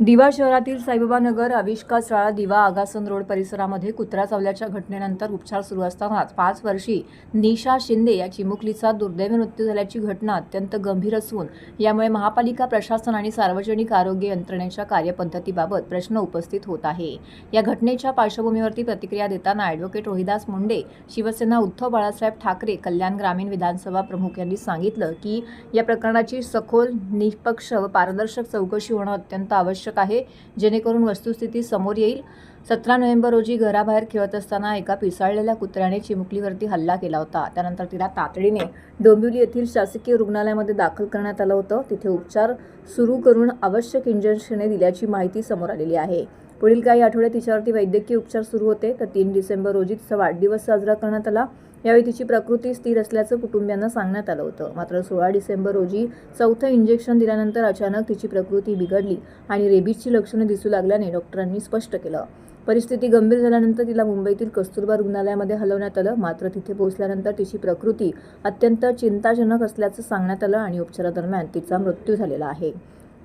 दिवा शहरातील साईबाबा नगर अविष्का शाळा दिवा आगासन रोड परिसरामध्ये कुत्रा चावल्याच्या घटनेनंतर उपचार सुरू असतानाच पाच वर्षी निशा शिंदे या चिमुकलीचा दुर्दैवी मृत्यू झाल्याची घटना अत्यंत गंभीर असून यामुळे महापालिका प्रशासन आणि सार्वजनिक आरोग्य यंत्रणेच्या कार्यपद्धतीबाबत प्रश्न उपस्थित होत आहे. या घटनेच्या पार्श्वभूमीवरती प्रतिक्रिया देताना ॲडव्होकेट रोहिदास मुंडे शिवसेना उद्धव बाळासाहेब ठाकरे कल्याण ग्रामीण विधानसभा प्रमुख यांनी सांगितलं की या प्रकरणाची सखोल निष्पक्ष व पारदर्शक चौकशी होणं अत्यंत आवश्यक आहे जेणेकरून वस्तुस्थिती समोर येईल. सतरा नोव्हेंबर रोजी घराबाहेर खेळत असताना एका पिसाळलेल्या कुत्र्याने चिमुकलीवरती हल्ला केला होता. त्यानंतर तिला तातडीने डोंबिवली येथील शासकीय रुग्णालयामध्ये दाखल करण्यात आलं होतं. तिथे उपचार सुरू करून आवश्यक इंजेक्शने दिल्याची माहिती समोर आलेली आहे. पुढील काही आठवड्यात तिच्यावरती वैद्यकीय उपचार सुरू होते. तर तीन डिसेंबर रोजी तिचा वाढदिवस साजरा करण्यात आला. यावेळी तिची प्रकृती स्थिर असल्याचं कुटुंबियांना सांगण्यात आलं होतं. मात्र सोळा डिसेंबर रोजी चौथं इंजेक्शन दिल्यानंतर अचानक तिची प्रकृती बिघडली आणि रेबीजची लक्षणं दिसू लागल्याने डॉक्टरांनी स्पष्ट केलं. परिस्थिती गंभीर झाल्यानंतर तिला मुंबईतील कस्तुरबा रुग्णालयामध्ये हलवण्यात आलं. मात्र तिथे पोहोचल्यानंतर तिची प्रकृती अत्यंत चिंताजनक असल्याचं सांगण्यात आलं आणि उपचारादरम्यान तिचा मृत्यू झालेला आहे.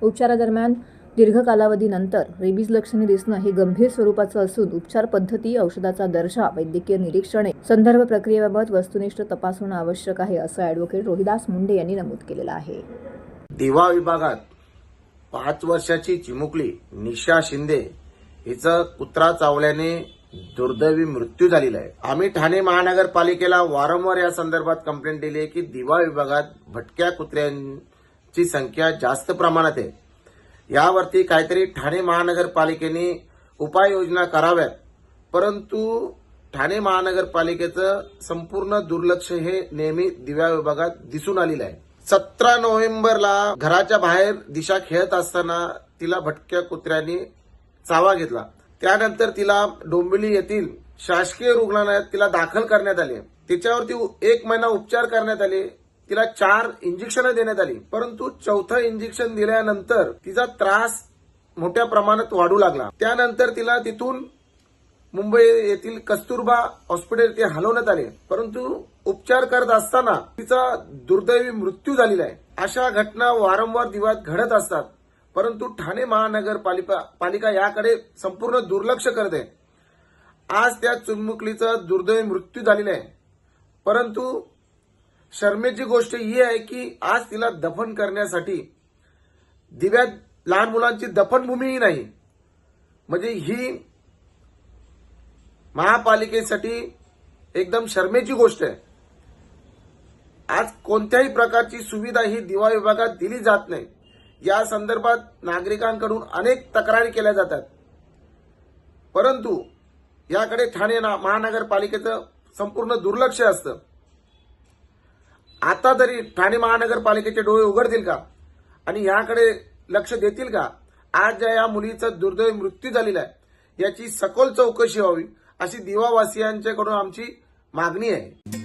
उपचारादरम्यान दीर्घ कालावधीनंतर रेबीज लक्षणे दिसणं हे गंभीर स्वरूपाचं असून उपचार पद्धती औषधाचा दर्जा वैद्यकीय निरीक्षणे संदर्भ प्रक्रियेबाबत वस्तुनिष्ठ तपास होणं आवश्यक आहे असं ऍडव्होकेट रोहिदास मुंडे यांनी नमूद केलेलं आहे. दिवा विभागात पाच वर्षाची चिमुकली निशा शिंदे हिचं कुत्रा चावल्याने दुर्दैवी मृत्यू झालेला आहे. आम्ही ठाणे महानगरपालिकेला वारंवार या संदर्भात कंप्लेंट दिली आहे की दिवा विभागात भटक्या कुत्र्यांची संख्या जास्त प्रमाणात आहे. यावरती काहीतरी ठाणे महानगरपालिकेने उपाययोजना कराव्यात परंतु ठाणे महानगरपालिकेचं संपूर्ण दुर्लक्ष हे नेहमी दिव्या विभागात दिसून आलेलं आहे. सतरा नोव्हेंबरला घराच्या बाहेर दिशा खेळत असताना तिला भटक्या कुत्र्यांनी चावा घेतला. त्यानंतर तिला डोंबिवली येथील शासकीय रुग्णालयात तिला दाखल करण्यात आले. तिच्यावरती एक महिना उपचार करण्यात आले. तिला चार इंजेक्शन देण्यात आली. परंतु चौथं इंजेक्शन दिल्यानंतर तिचा त्रास मोठ्या प्रमाणात वाढू लागला. त्यानंतर तिला तिथून मुंबई येथील कस्तुरबा हॉस्पिटल ते हलवण्यात आले. परंतु उपचार करत असताना तिचा दुर्दैवी मृत्यू झालेला आहे. अशा घटना वारंवार दिवस घडत असतात. परंतु ठाणे महानगरपालिका पालिका याकडे संपूर्ण दुर्लक्ष करत आहे. आज त्या चुनमुकलीचा दुर्दैवी मृत्यू झालेला आहे. परंतु शर्मेची गोष्ट ही आहे की आज तिला दफन करण्यासाठी दिव्यात लहान मुलांची दफनभूमीही नाही. म्हणजे ही महापालिकेसाठी एकदम शर्मेची गोष्ट आहे. आज कोणत्याही प्रकारची सुविधा ही दिवा विभागात दिली जात नाही. या संदर्भात नागरिकांकडून अनेक तक्रारी केल्या जातात. परंतु याकडे ठाणे ना- महानगरपालिकेचं संपूर्ण दुर्लक्ष असतं. आता तरी ठाणे महानगरपालिकेचे डोळे उघडतील का? आणि याकडे लक्ष देतील का? आज ज्या या मुलीचा दुर्दैवी मृत्यू झालेला आहे याची सखोल चौकशी व्हावी अशी दिवावासियांच्याकडून आमची मागणी आहे.